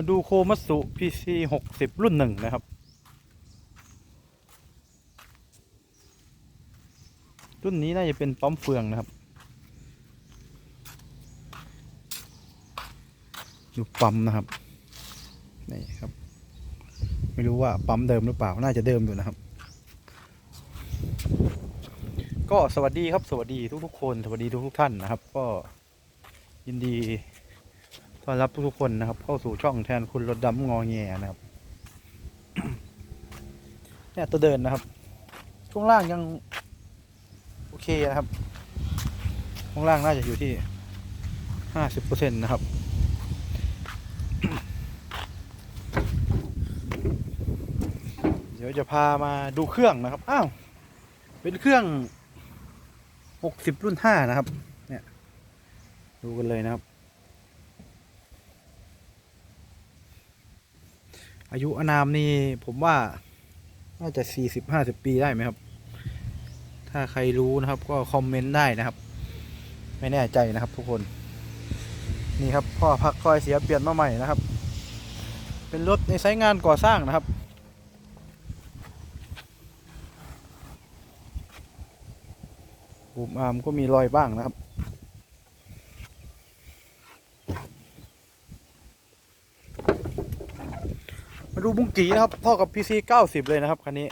มาดูโคมัตสุ PC หกสิบรุ่นหนึ่งนะครับ รุ่นนี้น่าจะเป็นปั๊มเฟืองนะครับ ดูปั๊มนะครับ นี่ครับ ไม่รู้ว่าปั๊มเดิมหรือเปล่า น่าจะเดิมอยู่นะครับ ก็สวัสดีครับ สวัสดีทุกๆคน สวัสดีทุกๆท่านนะครับ ก็ยินดี ต้อนรับทุกคนนะครับ เข้าสู่ช่องแทนคุณรถดำงอแงนะครับเนี่ยตัวเดินนะครับ ช่วงล่างยัง โอเคนะครับ ช่วงล่างน่าจะอยู่ที่ห้าสิบเปอร์เซ็นต์นะครับเดี๋ยวจะพามาดูเครื่องนะครับ อ้าว เป็นเครื่องหกสิบรุ่นห้านะครับ เนี่ย ดูกันเลยนะครับ อายุอานามนี่ผมว่าน่าจะสี่สิบห้าสิบปีได้ไหมครับ ถ้าใครรู้นะครับก็คอมเมนต์ได้นะครับ ไม่แน่ใจนะครับ ทุกคน นี่ครับพ่อพักคอยเสียเปลี่ยนมาใหม่นะครับ เป็นรถในไซต์งานก่อสร้างนะครับบุมอามก็มีรอยบ้างนะครับ มาดูบุ้งกีนะครับเท่ากับ PC 90เก้าสิบเลยนะครับคันนี้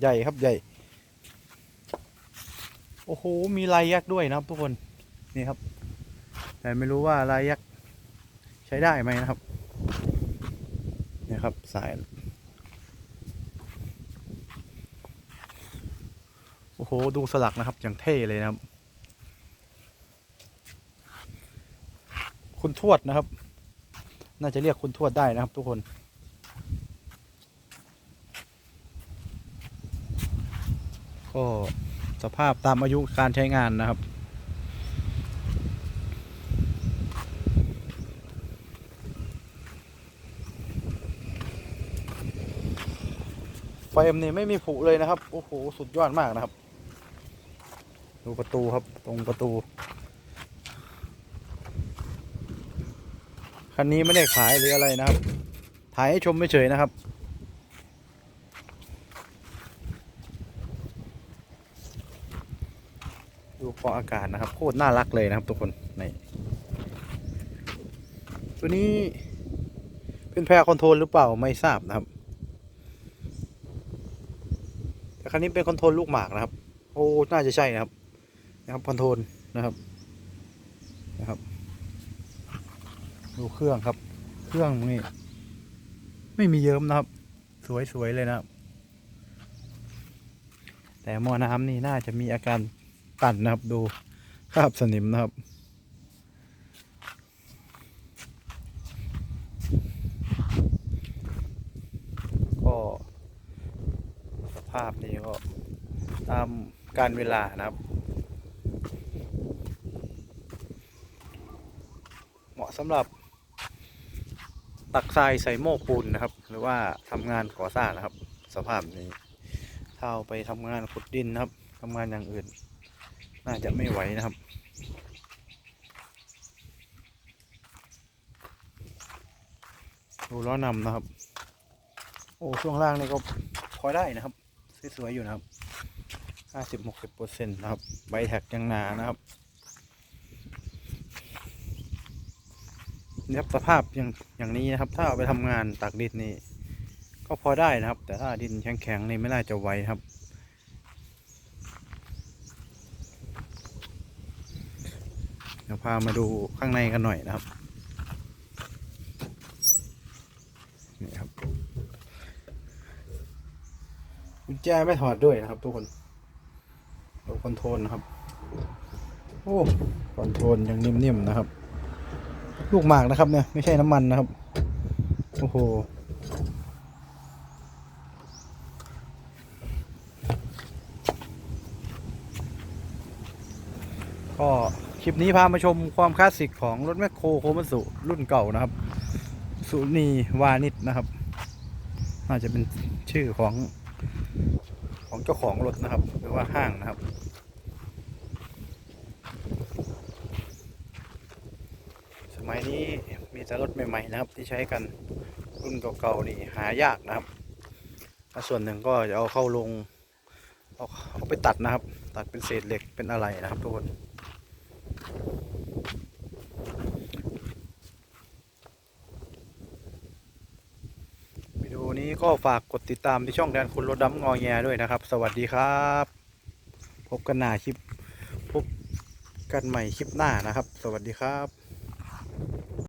ใหญ่ครับใหญ่ โอ้โห มีลายยักษ์ด้วยนะครับทุกคนนี่ครับ แต่ไม่รู้ว่าลายยักษ์ใช้ได้ไหมนะครับนี่ครับสาย โอ้โห ดูสลักนะครับ อย่างเท่เลยนะครับ คุณทวดนะครับ น่าจะเรียกคุณทวดได้นะครับทุกคน ก็สภาพตามอายุการใช้งานนะครับ ไฟมนี่ไม่มีผุเลยนะครับ โอ้โห สุดยอดมากนะครับ ดูประตูครับ ตรงประตู คันนี้ไม่ได้ขายหรืออะไรนะครับ ถ่ายให้ชมไม่เฉยนะครับ ฟองอากาศนะครับโคตรน่ารักเลยนะครับทุกคนนี่ตัวนี้เป็นแพรคอนโทรลหรือเปล่าไม่ทราบนะครับ แต่คันนี้เป็นคอนโทรลลูกหมากนะครับ โอ้น่าจะใช่นะครับ นะครับคอนโทรลนะครับนะครับ ดูเครื่องครับ เครื่องนี่ไม่มีเยิ้มนะครับ สวยๆเลยนะครับ แต่หมอน้ำนี่น่าจะมีอาการ ตันนะครับดูคราบสนิมนะครับ ก็สภาพนี้ก็ตามการเวลานะครับ เหมาะสำหรับ ตักทรายใส่โม้ปูนนะครับ หรือว่าทำงานก่อสร้างนะครับ สภาพนี้ถ้าเอาไปทำงานขุดดินนะครับทำงานอย่างอื่น น่าจะไม่ไหวนะครับ ดูล้อนำนะครับ โอ้ช่วงล่างนี่ก็พอได้นะครับ สวยๆอยู่นะครับห้าสิบหกสิบเปอร์เซ็นต์นะครับ ใบแท็กยังหนานะครับนี่ครับสภาพอย่างอย่างนี้นะครับ ถ้าเอาไปทำงานตากดินนี่ก็พอได้นะครับ แต่ถ้าดินแข็งๆนี่ไม่น่าจะไหวครับ ดี๋ยวพามาดูข้างในกันหน่อยนะครับนี่ครับกุญแจไม่ถอดด้วยนะครับ ทุกคนดูคอนโทรลนะครับ โอ้คอนโทรลยังนิ่มๆนะครับ ลูกหมากนะครับเนี่ยไม่ใช่น้ำมันนะครับ โอ้โหก็ คลิปนี้พามาชมความคลาสสิกของรถแมคโครโคมัสุรุ่นเก่านะครับสุนีวานิชนะครับ น่าจะเป็นชื่อของของเจ้าของรถนะครับ หรือว่าห้างนะครับ สมัยนี้มีแต่รถใหม่ๆนะครับ ที่ใช้กันรุ่นเก่าๆนี่หายากนะครับส่วนหนึ่งก็จะเอาเข้าลงเอาเอาไปตัดนะครับ ตัดเป็นเศษเหล็กเป็นอะไรนะครับทุกคน วิดีโอนี้ก็ฝากกดติดตามที่ช่องแดนคุณรถดำงอแงด้วยนะครับ สวัสดีครับ พบกันหน้าคลิป พบกันใหม่คลิปหน้านะครับ สวัสดีครับ